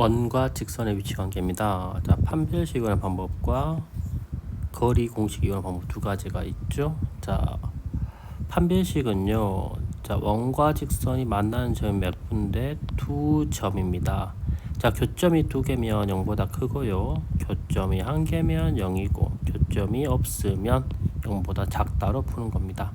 원과 직선의 위치 관계입니다. 자, 판별식 이용하는 방법과 거리 공식 이용하는 방법 두 가지가 있죠. 자, 판별식은요. 자, 원과 직선이 만나는 점이 몇 군데? 두 점입니다. 자, 교점이 두 개면 0보다 크고요. 교점이 한 개면 0이고 교점이 없으면 0보다 작다로 푸는 겁니다.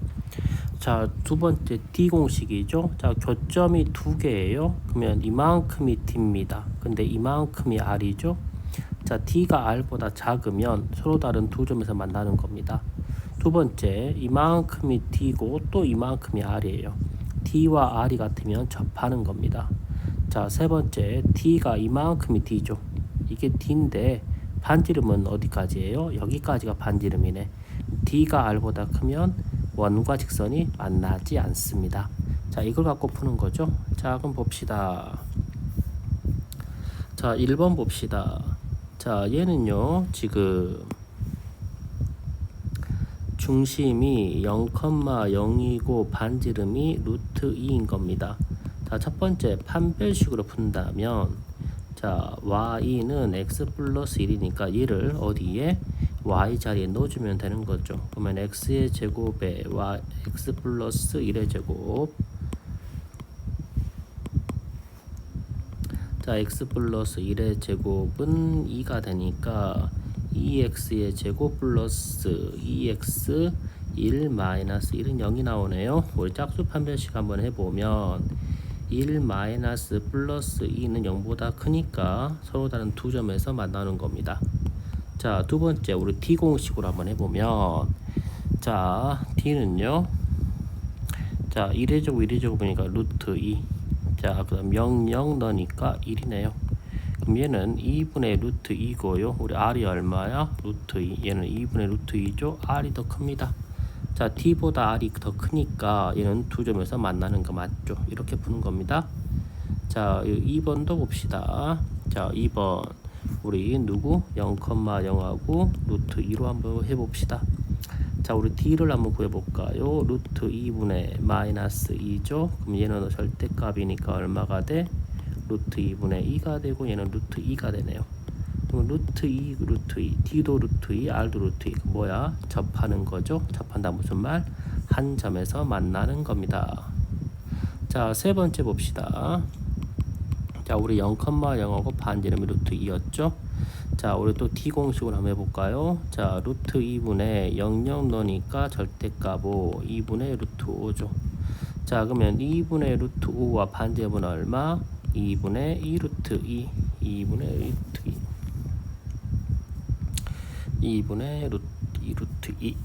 자, 두 번째 D 공식이죠. 자, 교점이 두 개예요. 그러면 이만큼이 D입니다. 근데 이만큼이 R이죠. 자, D가 R보다 작으면 서로 다른 두 점에서 만나는 겁니다. 두 번째, 이만큼이 D고 또 이만큼이 R이에요. D와 R이 같으면 접하는 겁니다. 자, 세 번째, D가 이만큼이 D죠. 이게 D인데 반지름은 어디까지예요? 여기까지가 반지름이네. D가 R보다 크면 원과 직선이 만나지 않습니다. 자, 이걸 갖고 푸는 거죠. 자, 그럼 봅시다. 자, 1번 봅시다. 자, 얘는요, 지금 중심이 0,0이고 반지름이 루트 2인 겁니다. 자, 첫 번째 판별식으로 푼다면 자, y는 x 플러스 1이니까 얘를 어디에 y 자리에 넣어주면 되는 거죠. 그러면 x의 제곱에 y x 플러스 1의 제곱 자 x 플러스 1의 제곱은 2가 되니까 2x의 제곱 플러스 2x 1 마이너스 1은 0이 나오네요. 우리 짝수 판별식 한번 해보면 1 마이너스 플러스 2는 0보다 크니까 서로 다른 두 점에서 만나는 겁니다. 자, 두 번째 우리 t 공식으로 한번 해보면 자, t는요. 자, 1의 제곱 1의 제곱이니까 루트 2. 자, 그 다음 0 0 넣으니까 1이네요. 그럼 얘는 2분의 루트 2고요. 우리 r이 얼마야? 루트 2. 얘는 2분의 루트 2죠. r이 더 큽니다. 자, t보다 r이 더 크니까 얘는 두 점에서 만나는 거 맞죠? 이렇게 푸는 겁니다. 자, 2번도 봅시다. 자, 2번. 우리 누구? 0,0하고 루트 2로 한번 해봅시다. 자, 우리 d를 한번 구해볼까요? 루트 2분의 마이너스 2죠? 그럼 얘는 절대값이니까 얼마가 돼? 루트 2분의 2가 되고 얘는 루트 2가 되네요. 그럼 루트 2, 루트 2, d도 루트 2, r도 루트 2. 그 뭐야? 접하는 거죠? 접한다 무슨 말? 한 점에서 만나는 겁니다. 자, 세 번째 봅시다. 자, 우리 0,0하고 반지름이 루트 2였죠? 자, 우리 또 t 공식으로 한번 해볼까요? 자, 루트 2분의 00 넣으니까 절대값5 2분의 루트 5죠. 자, 그러면 2분의 루트 5와 반지름은 얼마? 2분의 2 루트 2 2분의 루트 2 2분의 루트 2 루트 2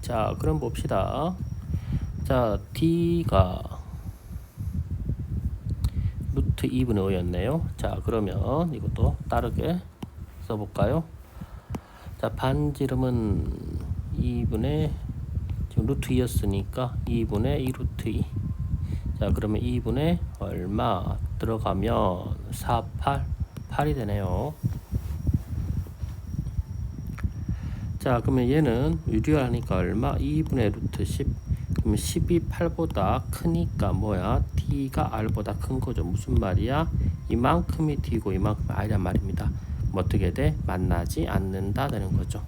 자, 그럼 봅시다. 자, t가 루트 2분의 5였네요. 자, 그러면 이것도 다르게 써볼까요? 자, 반지름은 2분의 지금 루트 2였으니까 2분의 2 루트 2. 자, 그러면 2분의 얼마 들어가면 4, 8, 8이 되네요. 자, 그러면 얘는 유리하니까 얼마? 2분의 루트 10. 그러면 10이 8보다 크니까 뭐야? t가 r보다 큰 거죠. 무슨 말이야? 이만큼이 t고 이만큼이 r이란 말입니다. 뭐 어떻게 돼? 만나지 않는다 되는 거죠.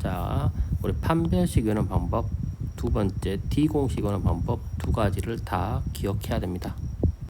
자, 우리 판별식 이는 방법 두 번째 D 공식 이는 방법 두 가지를 다 기억해야 됩니다.